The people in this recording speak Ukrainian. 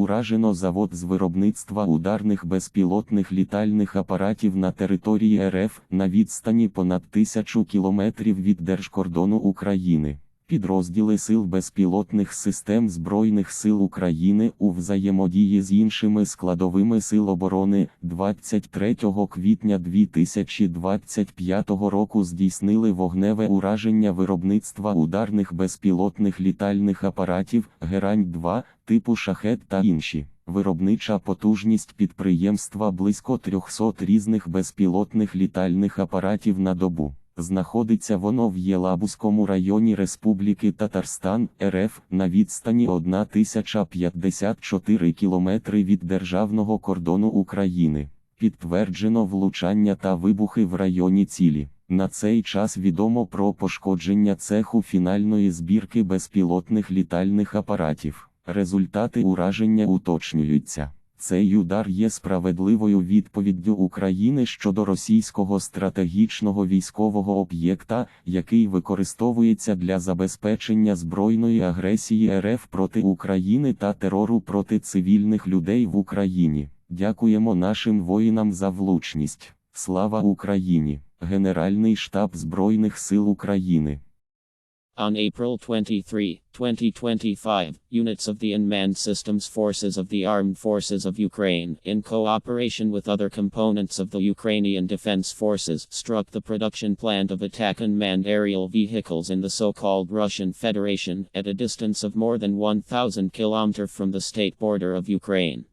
Уражено завод з виробництва ударних безпілотних літальних апаратів на території РФ на відстані понад тисячу кілометрів від держкордону України. Підрозділи Сил безпілотних систем Збройних сил України у взаємодії з іншими складовими сил оборони 23 квітня 2025 року здійснили вогневе ураження виробництва ударних безпілотних літальних апаратів Герань-2 типу шахет та інші. Виробнича потужність підприємства близько 300 різних безпілотних літальних апаратів на добу. Знаходиться воно в Єлабузькому районі Республіки Татарстан РФ на відстані 1054 кілометри від державного кордону України. Підтверджено влучання та вибухи в районі цілі. На цей час відомо про пошкодження цеху фінальної збірки безпілотних літальних апаратів. Результати ураження уточнюються. Цей удар є справедливою відповіддю України щодо російського стратегічного військового об'єкта, який використовується для забезпечення збройної агресії РФ проти України та терору проти цивільних людей в Україні. Дякуємо нашим воїнам за влучність. Слава Україні! Генеральний штаб Збройних сил України. On April 23, 2025, units of the Unmanned Systems Forces of the Armed Forces of Ukraine, in cooperation with other components of the Ukrainian Defense Forces, struck the production plant of attack unmanned aerial vehicles in the so called Russian Federation, at a distance of more than 1,000 km from the state border of Ukraine.